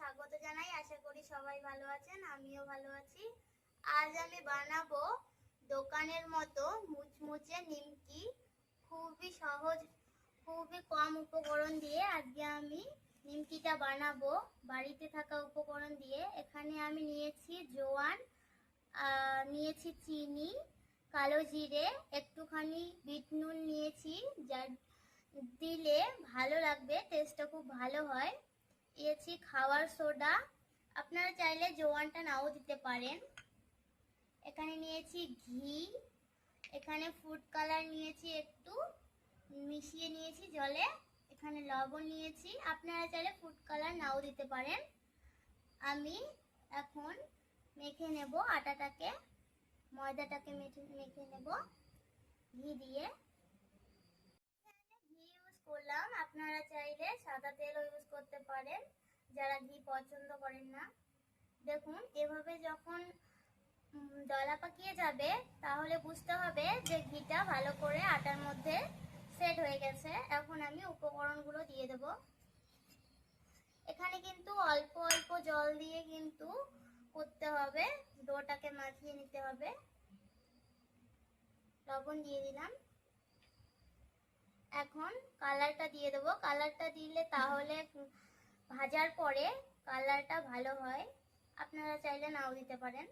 স্বাগত জানাই। আশা করি সবাই ভালো আছেন, আমিও ভালো আছি। আজ আমি বানাবো দোকানের মতো মুচমুচে নিমকি। খুবই সহজ, খুবই কম উপকরণ দিয়ে আজকে আমি নিমকিটা বানাবো, বাড়িতে থাকা উপকরণ দিয়ে। এখানে আমি নিয়েছি জোয়ান নিয়েছি চিনি, কালো জিরে, একটুখানি বিট নুন নিয়েছি, যা দিলে ভালো লাগবে টেস্টটা খুব ভালো হয়। দিয়েছি খাওয়ার সোডা। আপনারা চাইলে জোয়ানটা নাও দিতে পারেন। এখানে নিয়েছি ঘি। এখানে ফুড কালার নিয়েছি একটু। মিশিয়ে নিয়েছি জলে। এখানে লবণ নিয়েছি। আপনারা চাইলে ফুড কালার নাও দিতে পারেন। আমি এখন মেখে নেব আটাটাকে। ময়দাটাকে মেখে নেব ঘি দিয়ে। ঘি ইউজ করলাম। আপনারা চাইলে সাদা তেলও ইউজ করতে পারেন যারা ঘি পছন্দ করেন না। দেখুন, এভাবে যখন দলা পাকিয়ে যাবে, তাহলে বুঝতে হবে যে ঘিটা ভালো করে আটার মধ্যে সেট হয়ে গেছে। এখন আমি উপকরণগুলো দিয়ে দেব। এখানে কিন্তু অল্প অল্প জল দিয়ে কিন্তু করতে হবে। ডোটাকে মাখিয়ে নিতে হবে। লবণ দিয়ে দিলাম। এখন কালারটা দিয়ে দেবো। কালারটা দিলে তাহলে ভাজার পরে কালারটা ভালো হয়, আপনারা চাইলে নাও দিতে পারেন।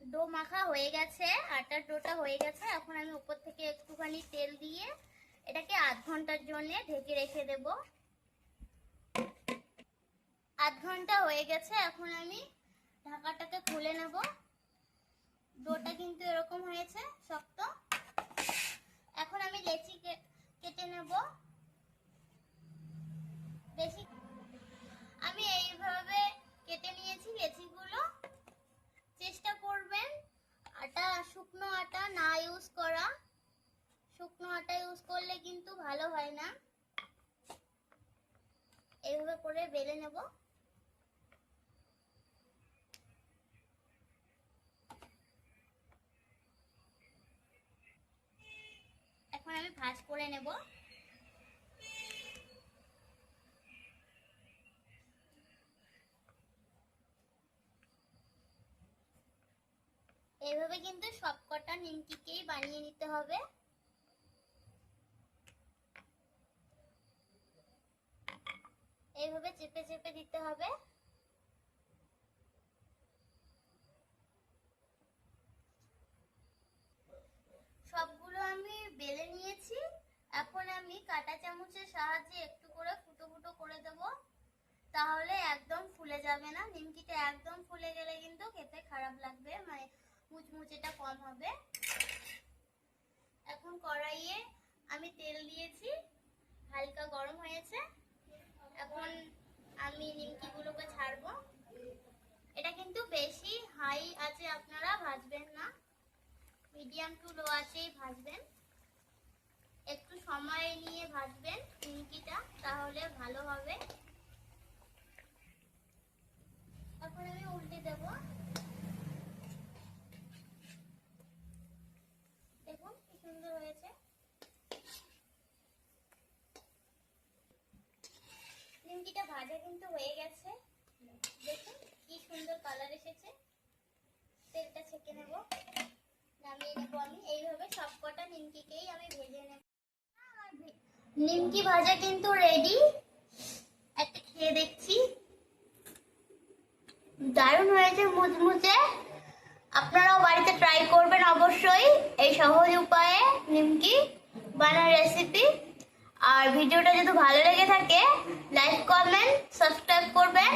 ডো মাখা হয়ে গেছে, আটার ডোটা হয়ে গেছে, এখন আমি উপর থেকে একটুখানি তেল দিয়ে এটাকে আধ ঘণ্টার জন্য ঢেকে রেখে দেব। আধ ঘণ্টা হয়ে গেছে, এখন আমি ঢাকাটাকে খুলে নেব। ডোটা কিন্তু এরকম হয়েছে, শক্ত এখন আমি লেচি কে- কেটে নেব বেশি আমি এইভাবে কেটে নিয়েছি লেচিগুলো চেষ্টা করবেন আটা শুকনো আটা না ইউজ করা শুকনো আটা ইউজ করলে কিন্তু ভালো হয় না। এইভাবে করে বেলে নেব। এখন আমি ভাঁজ করে নেব। এইভাবে কিন্তু সবকটা নিমকিকেই বানিয়ে নিতে হবে। এইভাবে চেপে চেপে দিতে হবে। সবগুলো আমি বেলে নিয়েছি। এখন আমি কাঁটা চামচের সাহায্যে একটু করে ফুটো ফুটো করে দেব। তাহলে একদম ফুলে যাবে না। নিমকিটা একদম ফুলে গেলে কিন্তু খেতে খারাপ লাগবে মানে মুচমুচেটা কম হবে। এখন কড়াইয়ে আমি তেল দিয়েছি। হালকা গরম হয়েছে। এখন আমি নিমকিগুলোকে ছাড়বো। এটা কিন্তু বেশি হাই আছে আপনারা ভাজবেন না। মিডিয়াম টু লো আছেই ভাজবেন। একটু সময় নিয়ে ভাজবেন নিমকিটা, তাহলে ভালো হবে। এখন আমি উল্টে দেব দেখুন কি সুন্দর হয়েছে নিমকিটা ভাজা কিন্তু হয়ে গেছে। দেখুন কি সুন্দর কালার এসেছে। তেলটা ছেঁকে নেব। নামিয়ে নেব আমি। এইভাবে সবকটা নিমকিকেই আমি ভেজে নেব। নিমকি ভাজা কিন্তু রেডি একটা খেয়ে দেখছি। দারুণ হয়েছে মুচমুচে। আপনারাও বাড়িতে ট্রাই করবেন অবশ্যই। এই সহজ উপায়ে নিমকি বানার রেসিপি আর ভিডিওটা যদি ভালো লেগে থাকে লাইক কমেন্ট সাবস্ক্রাইব করবেন।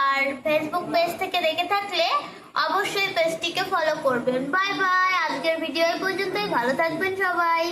আর ফেসবুক পেজ থেকে দেখে থাকলে অবশ্যই পেজটিকে ফলো করবেন। বাই বাই আজকের ভিডিও পর্যন্তই। ভালো থাকবেন সবাই।